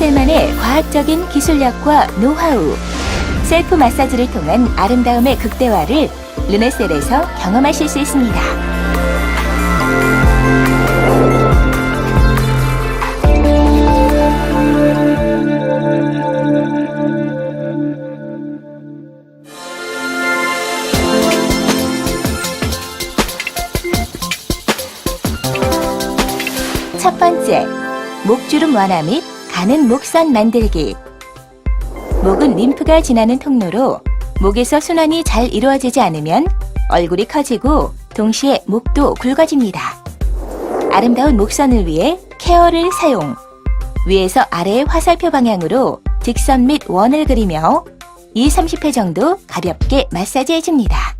르네셀만의 과학적인 기술력과 노하우, 셀프 마사지를 통한 아름다움의 극대화를 르네셀에서 경험하실 수 있습니다. 첫 번째, 목주름 완화 및 가는 목선 만들기. 목은 림프가 지나는 통로로 목에서 순환이 잘 이루어지지 않으면 얼굴이 커지고 동시에 목도 굵어집니다. 아름다운 목선을 위해 케어를 사용. 위에서 아래의 화살표 방향으로 직선 및 원을 그리며 2, 30회 정도 가볍게 마사지 해줍니다.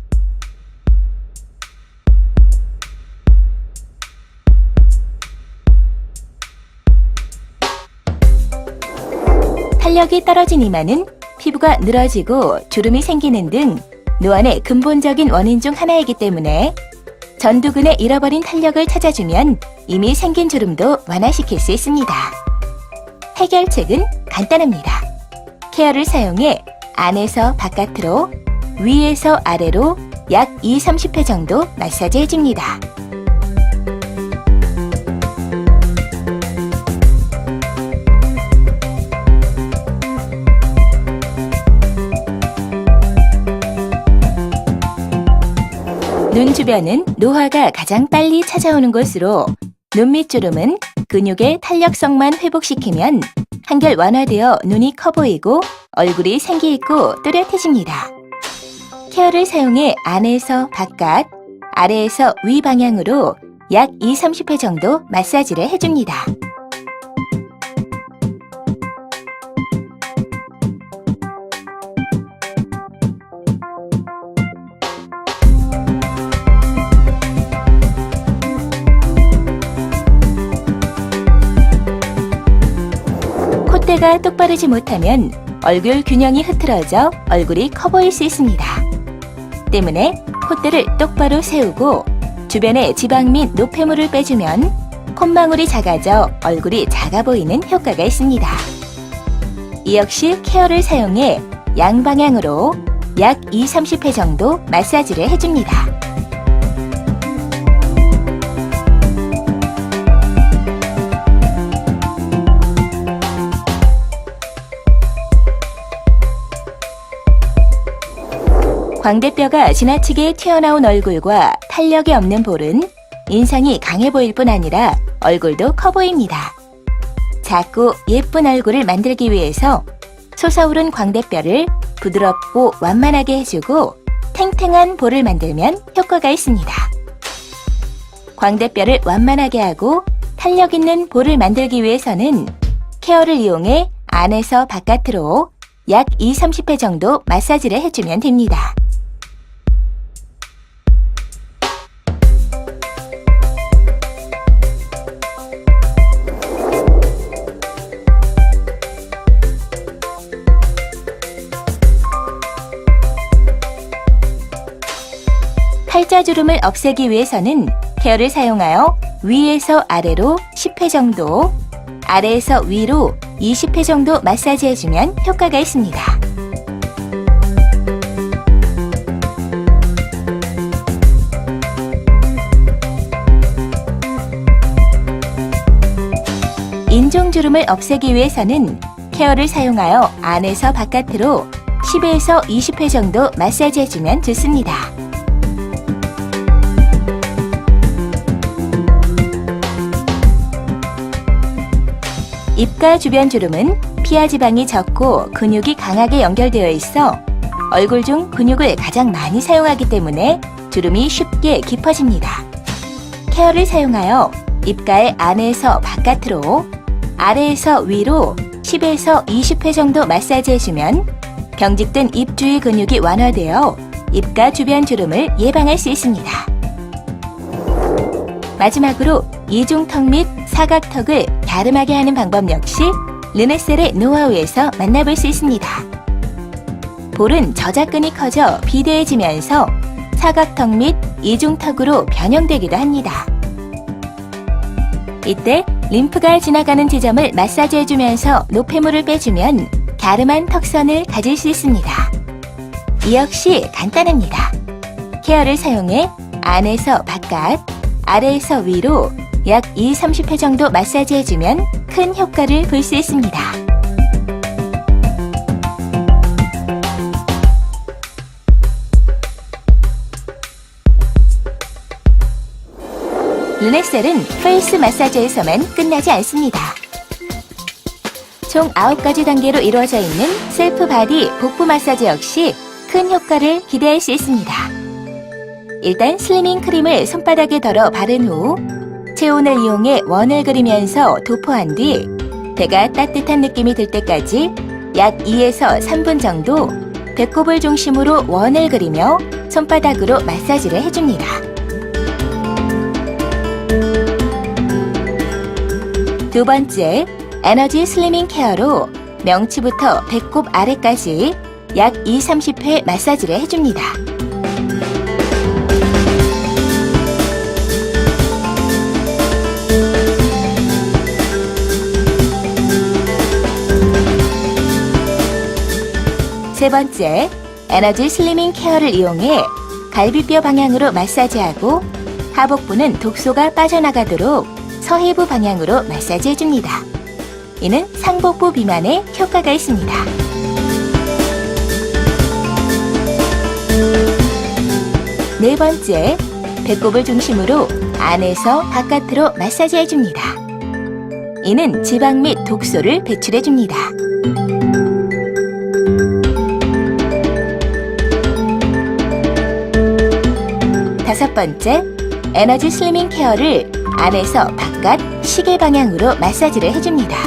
탄력이 떨어진 이마는 피부가 늘어지고 주름이 생기는 등 노안의 근본적인 원인 중 하나이기 때문에 전두근의 잃어버린 탄력을 찾아주면 이미 생긴 주름도 완화시킬 수 있습니다. 해결책은 간단합니다. 케어를 사용해 안에서 바깥으로, 위에서 아래로 약 2, 30회 정도 마사지 해줍니다. 눈 주변은 노화가 가장 빨리 찾아오는 곳으로 눈 밑주름은 근육의 탄력성만 회복시키면 한결 완화되어 눈이 커 보이고 얼굴이 생기 있고 또렷해집니다. 케어를 사용해 안에서 바깥, 아래에서 위 방향으로 약 2, 30회 정도 마사지를 해줍니다. 콧대가 똑바르지 못하면 얼굴 균형이 흐트러져 얼굴이 커 보일 수 있습니다. 때문에 콧대를 똑바로 세우고 주변의 지방 및 노폐물을 빼주면 콧망울이 작아져 얼굴이 작아 보이는 효과가 있습니다. 이 역시 케어를 사용해 양방향으로 약 2, 30회 정도 마사지를 해줍니다. 광대뼈가 지나치게 튀어나온 얼굴과 탄력이 없는 볼은 인상이 강해 보일 뿐 아니라 얼굴도 커 보입니다. 작고 예쁜 얼굴을 만들기 위해서 솟아오른 광대뼈를 부드럽고 완만하게 해주고 탱탱한 볼을 만들면 효과가 있습니다. 광대뼈를 완만하게 하고 탄력 있는 볼을 만들기 위해서는 케어를 이용해 안에서 바깥으로 약 2, 30회 정도 마사지를 해주면 됩니다. 팔자주름을 없애기 위해서는 케어를 사용하여 위에서 아래로 10회 정도, 아래에서 위로 20회 정도 마사지 해주면 효과가 있습니다. 인종주름을 없애기 위해서는 케어를 사용하여 안에서 바깥으로 10에서 20회 정도 마사지 해주면 좋습니다. 입가 주변 주름은 피하 지방이 적고 근육이 강하게 연결되어 있어 얼굴 중 근육을 가장 많이 사용하기 때문에 주름이 쉽게 깊어집니다. 케어를 사용하여 입가의 안에서 바깥으로 아래에서 위로 10에서 20회 정도 마사지 해주면 경직된 입 주위 근육이 완화되어 입가 주변 주름을 예방할 수 있습니다. 마지막으로 이중턱 및 사각턱을 갸름하게 하는 방법 역시 르네셀의 노하우에서 만나볼 수 있습니다. 볼은 저작근이 커져 비대해지면서 사각턱 및 이중턱으로 변형되기도 합니다. 이때 림프가 지나가는 지점을 마사지해주면서 노폐물을 빼주면 갸름한 턱선을 가질 수 있습니다. 이 역시 간단합니다. 케어를 사용해 안에서 바깥, 아래에서 위로 약 2, 30회 정도 마사지해주면 큰 효과를 볼 수 있습니다. 르네셀은 페이스 마사지에서만 끝나지 않습니다. 총 9가지 단계로 이루어져 있는 셀프 바디 복부 마사지 역시 큰 효과를 기대할 수 있습니다. 일단 슬리밍 크림을 손바닥에 덜어 바른 후 체온을 이용해 원을 그리면서 도포한 뒤 배가 따뜻한 느낌이 들 때까지 약 2에서 3분 정도 배꼽을 중심으로 원을 그리며 손바닥으로 마사지를 해줍니다. 두 번째, 에너지 슬리밍 케어로 명치부터 배꼽 아래까지 약 2, 30회 마사지를 해줍니다. 세 번째, 에너지 슬리밍 케어를 이용해 갈비뼈 방향으로 마사지하고 하복부는 독소가 빠져나가도록 서해부 방향으로 마사지해줍니다. 이는 상복부 비만에 효과가 있습니다. 네 번째, 배꼽을 중심으로 안에서 바깥으로 마사지해줍니다. 이는 지방 및 독소를 배출해줍니다. 다섯 번째, 에너지 슬리밍 케어를 안에서 바깥 시계 방향으로 마사지를 해줍니다.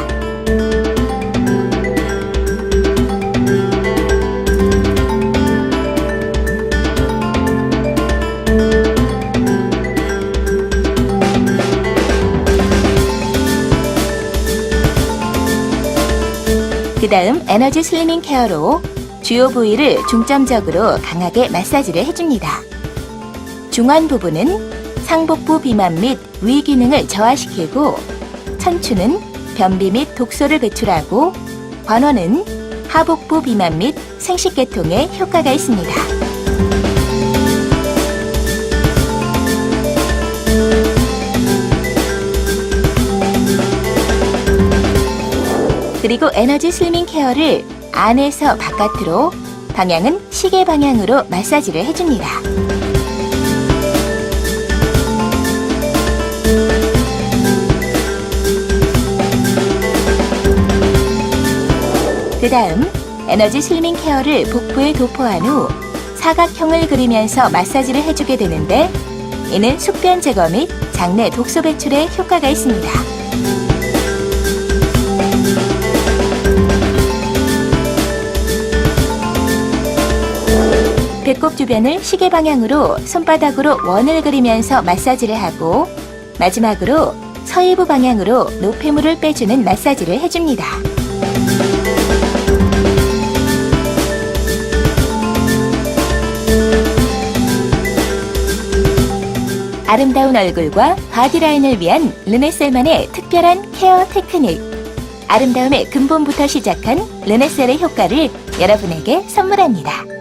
그 다음 에너지 슬리밍 케어로 주요 부위를 중점적으로 강하게 마사지를 해줍니다. 중안 부분은 상복부 비만 및 위 기능을 저하시키고 천추는 변비 및 독소를 배출하고 관원은 하복부 비만 및 생식 계통에 효과가 있습니다. 그리고 에너지 슬리밍 케어를 안에서 바깥으로 방향은 시계 방향으로 마사지를 해줍니다. 그 다음 에너지 슬리밍 케어를 복부에 도포한 후 사각형을 그리면서 마사지를 해주게 되는데 이는 숙변 제거 및 장내 독소 배출에 효과가 있습니다. 배꼽 주변을 시계 방향으로 손바닥으로 원을 그리면서 마사지를 하고 마지막으로 서해부 방향으로 노폐물을 빼주는 마사지를 해줍니다. 아름다운 얼굴과 바디라인을 위한 르네셀만의 특별한 케어 테크닉. 아름다움의 근본부터 시작한 르네셀의 효과를 여러분에게 선물합니다.